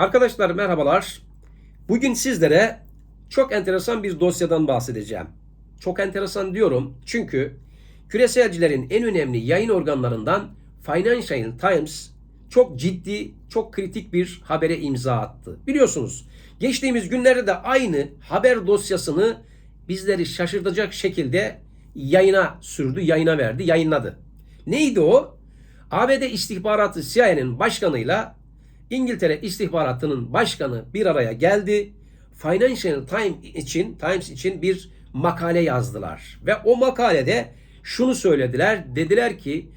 Arkadaşlar merhabalar. Bugün sizlere çok enteresan bir dosyadan bahsedeceğim. Çok enteresan diyorum çünkü küreselcilerin en önemli yayın organlarından Financial Times çok ciddi, çok kritik bir habere imza attı. Biliyorsunuz geçtiğimiz günlerde de aynı haber dosyasını bizleri şaşırtacak şekilde yayına sürdü, yayına verdi, yayınladı. Neydi o? ABD istihbaratı CIA'nin başkanıyla İngiltere istihbaratının başkanı bir araya geldi. Financial Times için Times için bir makale yazdılar ve o makalede şunu söylediler. Dediler ki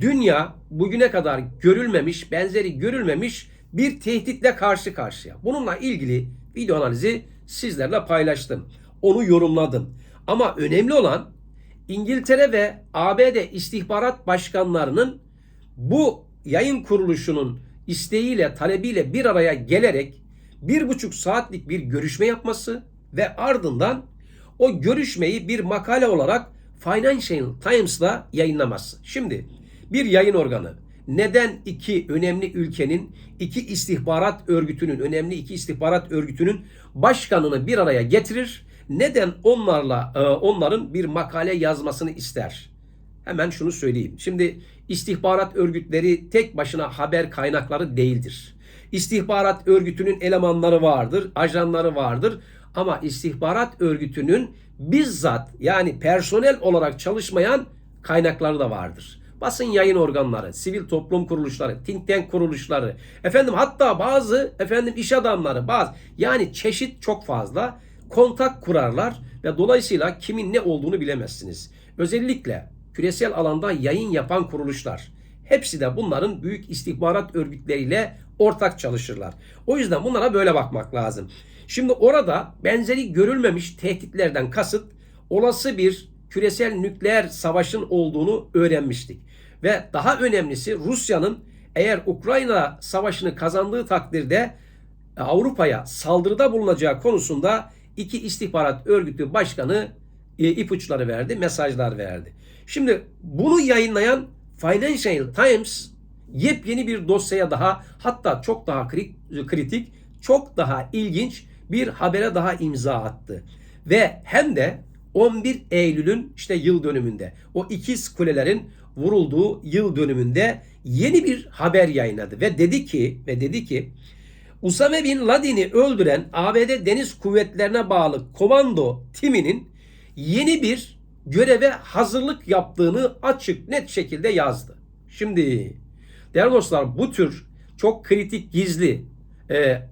dünya bugüne kadar görülmemiş, benzeri görülmemiş bir tehditle karşı karşıya. Bununla ilgili video analizi sizlerle paylaştım. Onu yorumladım. Ama önemli olan İngiltere ve ABD istihbarat başkanlarının bu yayın kuruluşunun isteğiyle, talebiyle bir araya gelerek bir buçuk saatlik bir görüşme yapması ve ardından o görüşmeyi bir makale olarak Financial Times'la yayınlaması. Şimdi bir yayın organı neden iki önemli ülkenin, iki istihbarat örgütünün, önemli iki istihbarat örgütünün başkanını bir araya getirir? Neden onlarla e, onların bir makale yazmasını ister? Hemen şunu söyleyeyim. Şimdi istihbarat örgütleri tek başına haber kaynakları değildir. İstihbarat örgütünün elemanları vardır, ajanları vardır ama istihbarat örgütünün bizzat yani personel olarak çalışmayan kaynakları da vardır. Basın yayın organları, sivil toplum kuruluşları, think tank kuruluşları, efendim hatta bazı efendim iş adamları, bazı yani çeşit çok fazla kontak kurarlar ve dolayısıyla kimin ne olduğunu bilemezsiniz. Özellikle küresel alanda yayın yapan kuruluşlar. Hepsi de bunların büyük istihbarat örgütleriyle ortak çalışırlar. O yüzden bunlara böyle bakmak lazım. Şimdi orada benzeri görülmemiş tehditlerden kasıt olası bir küresel nükleer savaşın olduğunu öğrenmiştik. Ve daha önemlisi Rusya'nın eğer Ukrayna savaşını kazandığı takdirde Avrupa'ya saldırıda bulunacağı konusunda iki istihbarat örgütü başkanı e, ipuçları verdi, mesajlar verdi. Şimdi bunu yayınlayan Financial Times yepyeni bir dosyaya daha hatta çok daha kritik, çok daha ilginç bir habere daha imza attı. Ve hem de 11 Eylül'ün işte yıl dönümünde o ikiz kulelerin vurulduğu yıl dönümünde yeni bir haber yayınladı ve dedi ki ve dedi ki Usame Bin Laden'i öldüren ABD Deniz Kuvvetlerine bağlı komando timinin yeni bir göreve hazırlık yaptığını açık net şekilde yazdı. Şimdi değerli dostlar bu tür çok kritik gizli e,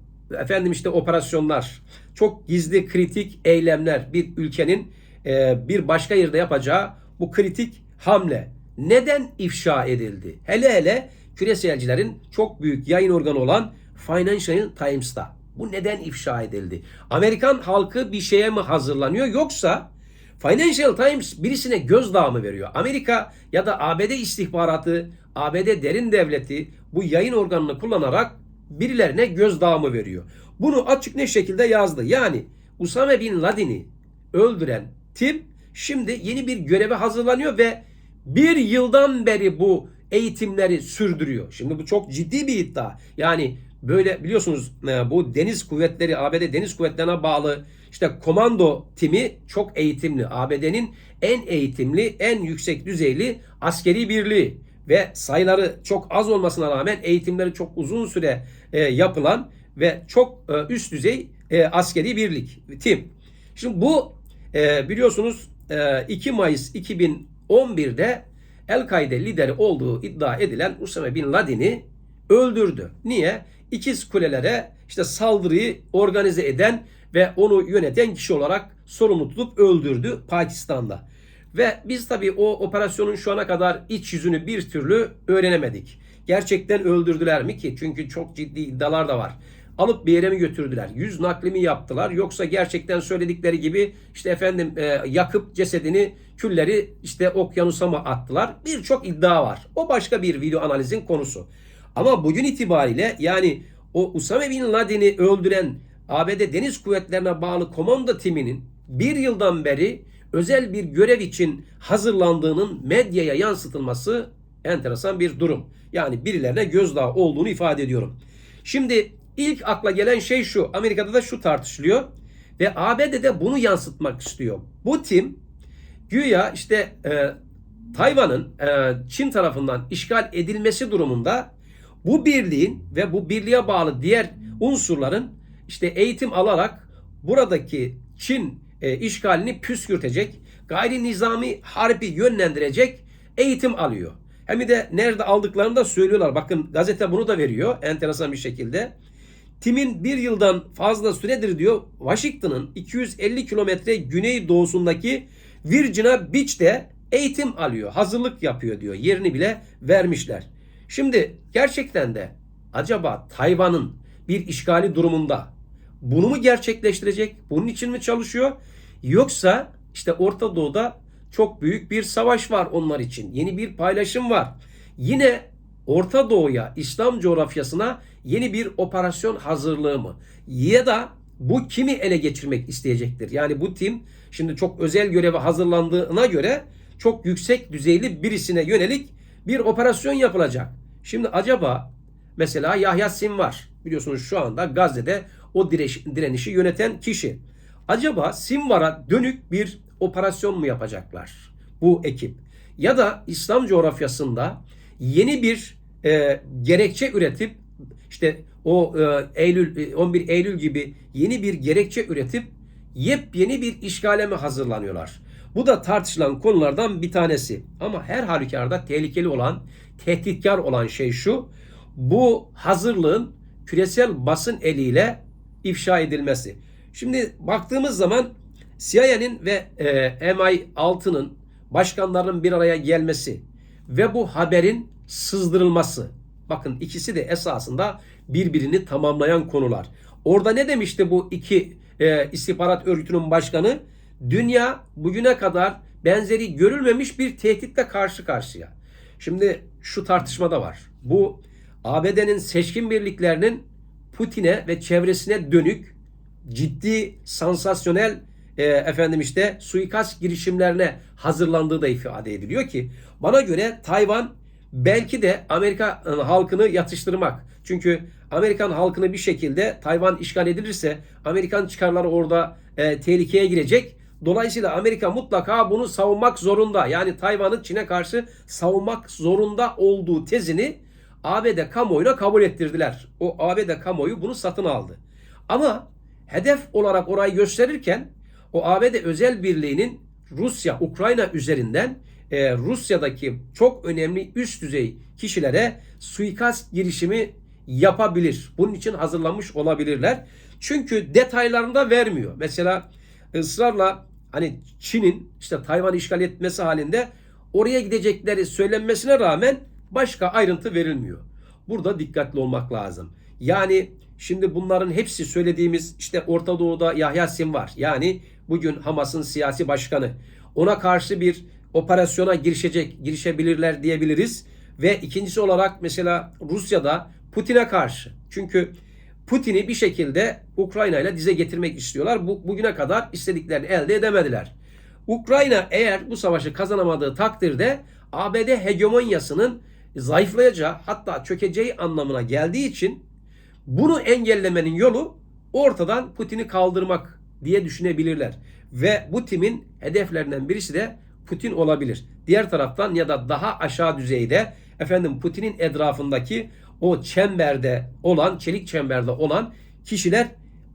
efendim işte operasyonlar, çok gizli kritik eylemler bir ülkenin e, bir başka yerde yapacağı bu kritik hamle neden ifşa edildi? Hele hele küreselcilerin çok büyük yayın organı olan Financial Times'ta. Bu neden ifşa edildi? Amerikan halkı bir şeye mi hazırlanıyor yoksa Financial Times birisine gözdağı mı veriyor? Amerika ya da ABD istihbaratı, ABD derin devleti bu yayın organını kullanarak birilerine gözdağı mı veriyor? Bunu açık ne şekilde yazdı. Yani Usame Bin Laden'i öldüren tim şimdi yeni bir göreve hazırlanıyor ve bir yıldan beri bu eğitimleri sürdürüyor. Şimdi bu çok ciddi bir iddia. Yani böyle biliyorsunuz e, bu deniz kuvvetleri ABD deniz kuvvetlerine bağlı işte komando timi çok eğitimli. ABD'nin en eğitimli, en yüksek düzeyli askeri birliği ve sayıları çok az olmasına rağmen eğitimleri çok uzun süre e, yapılan ve çok e, üst düzey e, askeri birlik tim. Şimdi bu e, biliyorsunuz e, 2 Mayıs 2011'de El-Kaide lideri olduğu iddia edilen Usame Bin Laden'i öldürdü. Niye? İkiz kulelere işte saldırıyı organize eden ve onu yöneten kişi olarak sorumlu tutup öldürdü Pakistan'da. Ve biz tabii o operasyonun şu ana kadar iç yüzünü bir türlü öğrenemedik. Gerçekten öldürdüler mi ki? Çünkü çok ciddi iddialar da var. Alıp bir yere mi götürdüler? Yüz nakli mi yaptılar? Yoksa gerçekten söyledikleri gibi işte efendim e, yakıp cesedini külleri işte okyanusa mı attılar? Birçok iddia var. O başka bir video analizin konusu. Ama bugün itibariyle yani o Usame Bin Laden'i öldüren ABD Deniz Kuvvetlerine bağlı komando timinin bir yıldan beri özel bir görev için hazırlandığının medyaya yansıtılması enteresan bir durum. Yani birilerine gözdağı olduğunu ifade ediyorum. Şimdi ilk akla gelen şey şu. Amerika'da da şu tartışılıyor. Ve ABD'de bunu yansıtmak istiyor. Bu tim güya işte e, Tayvan'ın e, Çin tarafından işgal edilmesi durumunda bu birliğin ve bu birliğe bağlı diğer unsurların işte eğitim alarak buradaki Çin e, işgalini püskürtecek, gayri nizami harbi yönlendirecek eğitim alıyor. Hem de nerede aldıklarını da söylüyorlar. Bakın gazete bunu da veriyor enteresan bir şekilde. Tim'in bir yıldan fazla süredir diyor Washington'ın 250 kilometre güney doğusundaki Virginia Beach'te eğitim alıyor. Hazırlık yapıyor diyor. Yerini bile vermişler. Şimdi gerçekten de acaba Tayvan'ın bir işgali durumunda bunu mu gerçekleştirecek? Bunun için mi çalışıyor? Yoksa işte Orta Doğu'da çok büyük bir savaş var onlar için. Yeni bir paylaşım var. Yine Orta Doğu'ya, İslam coğrafyasına yeni bir operasyon hazırlığı mı? Ya da bu kimi ele geçirmek isteyecektir? Yani bu tim şimdi çok özel göreve hazırlandığına göre çok yüksek düzeyli birisine yönelik bir operasyon yapılacak. Şimdi acaba mesela Yahya Sinvar biliyorsunuz şu anda Gazze'de o direnişi yöneten kişi. Acaba Sinvar'a dönük bir operasyon mu yapacaklar bu ekip? Ya da İslam coğrafyasında yeni bir e, gerekçe üretip işte o e, Eylül 11 Eylül gibi yeni bir gerekçe üretip yepyeni bir işgale mi hazırlanıyorlar? Bu da tartışılan konulardan bir tanesi. Ama her halükarda tehlikeli olan, tehditkar olan şey şu. Bu hazırlığın küresel basın eliyle ifşa edilmesi. Şimdi baktığımız zaman CIA'nin ve e, MI6'nın başkanlarının bir araya gelmesi ve bu haberin sızdırılması. Bakın ikisi de esasında birbirini tamamlayan konular. Orada ne demişti bu iki e, istihbarat örgütünün başkanı? Dünya bugüne kadar benzeri görülmemiş bir tehditle karşı karşıya. Şimdi şu tartışma da var. Bu ABD'nin seçkin birliklerinin Putin'e ve çevresine dönük ciddi, sansasyonel e, efendim işte suikast girişimlerine hazırlandığı da ifade ediliyor ki bana göre Tayvan belki de Amerika e, halkını yatıştırmak. Çünkü Amerikan halkını bir şekilde Tayvan işgal edilirse Amerikan çıkarları orada e, tehlikeye girecek. Dolayısıyla Amerika mutlaka bunu savunmak zorunda. Yani Tayvan'ı Çin'e karşı savunmak zorunda olduğu tezini ABD kamuoyuna kabul ettirdiler. O ABD kamuoyu bunu satın aldı. Ama hedef olarak orayı gösterirken o ABD özel birliğinin Rusya, Ukrayna üzerinden e, Rusya'daki çok önemli üst düzey kişilere suikast girişimi yapabilir. Bunun için hazırlanmış olabilirler. Çünkü detaylarını da vermiyor. Mesela ısrarla hani Çin'in işte Tayvan'ı işgal etmesi halinde oraya gidecekleri söylenmesine rağmen başka ayrıntı verilmiyor. Burada dikkatli olmak lazım. Yani şimdi bunların hepsi söylediğimiz işte Orta Doğu'da Yahya Sim var. Yani bugün Hamas'ın siyasi başkanı. Ona karşı bir operasyona girişecek, girişebilirler diyebiliriz. Ve ikincisi olarak mesela Rusya'da Putin'e karşı. Çünkü Putin'i bir şekilde Ukrayna ile dize getirmek istiyorlar. Bu, bugüne kadar istediklerini elde edemediler. Ukrayna eğer bu savaşı kazanamadığı takdirde ABD hegemonyasının zayıflayacağı hatta çökeceği anlamına geldiği için bunu engellemenin yolu ortadan Putin'i kaldırmak diye düşünebilirler. Ve bu timin hedeflerinden birisi de Putin olabilir. Diğer taraftan ya da daha aşağı düzeyde efendim Putin'in etrafındaki o çemberde olan, çelik çemberde olan kişiler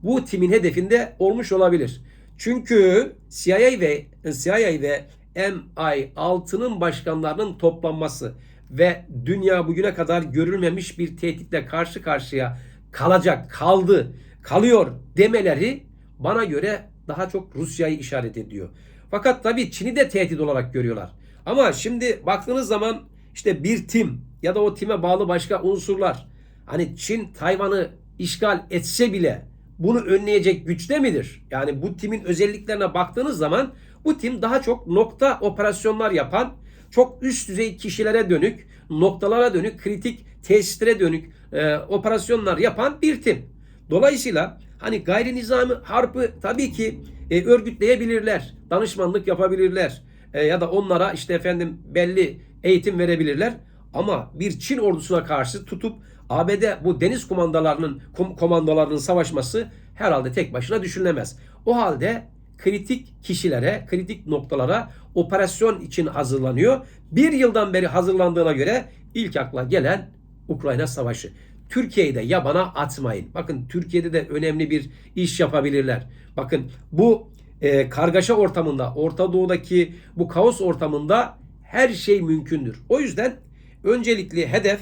bu timin hedefinde olmuş olabilir. Çünkü CIA ve CIA ve MI6'nın başkanlarının toplanması ve dünya bugüne kadar görülmemiş bir tehditle karşı karşıya kalacak, kaldı, kalıyor demeleri bana göre daha çok Rusya'yı işaret ediyor. Fakat tabii Çin'i de tehdit olarak görüyorlar. Ama şimdi baktığınız zaman işte bir tim ya da o time bağlı başka unsurlar hani Çin Tayvan'ı işgal etse bile bunu önleyecek güçte midir? Yani bu timin özelliklerine baktığınız zaman bu tim daha çok nokta operasyonlar yapan, çok üst düzey kişilere dönük, noktalara dönük, kritik tesislere dönük e, operasyonlar yapan bir tim. Dolayısıyla hani gayri nizami harpı tabii ki e, örgütleyebilirler, danışmanlık yapabilirler e, ya da onlara işte efendim belli eğitim verebilirler. Ama bir Çin ordusuna karşı tutup ABD bu deniz kumandalarının kom- komandolarının savaşması herhalde tek başına düşünülemez. O halde kritik kişilere, kritik noktalara operasyon için hazırlanıyor. Bir yıldan beri hazırlandığına göre ilk akla gelen Ukrayna Savaşı. Türkiye'yi de yabana atmayın. Bakın Türkiye'de de önemli bir iş yapabilirler. Bakın bu e, kargaşa ortamında, Orta Doğu'daki bu kaos ortamında her şey mümkündür. O yüzden öncelikli hedef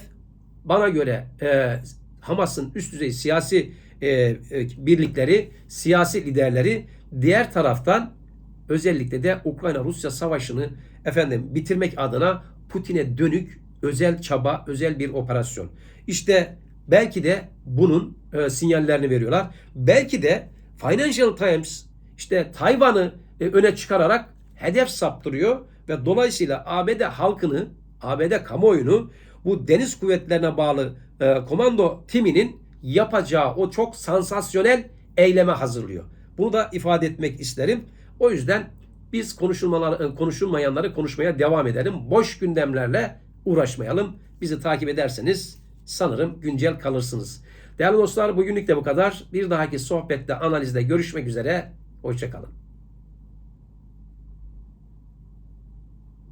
bana göre e, Hamas'ın üst düzey siyasi e, e, birlikleri, siyasi liderleri diğer taraftan özellikle de Ukrayna-Rusya savaşını efendim bitirmek adına Putin'e dönük özel çaba, özel bir operasyon. İşte belki de bunun e, sinyallerini veriyorlar. Belki de Financial Times işte Tayvan'ı e, öne çıkararak hedef saptırıyor ve dolayısıyla ABD halkını, ABD kamuoyunu bu deniz kuvvetlerine bağlı e, komando timinin yapacağı o çok sansasyonel eyleme hazırlıyor. Bunu da ifade etmek isterim. O yüzden biz konuşulmalar, konuşulmayanları konuşmaya devam edelim. Boş gündemlerle uğraşmayalım. Bizi takip ederseniz sanırım güncel kalırsınız. Değerli dostlar bugünlük de bu kadar. Bir dahaki sohbette, analizde görüşmek üzere. Hoşçakalın.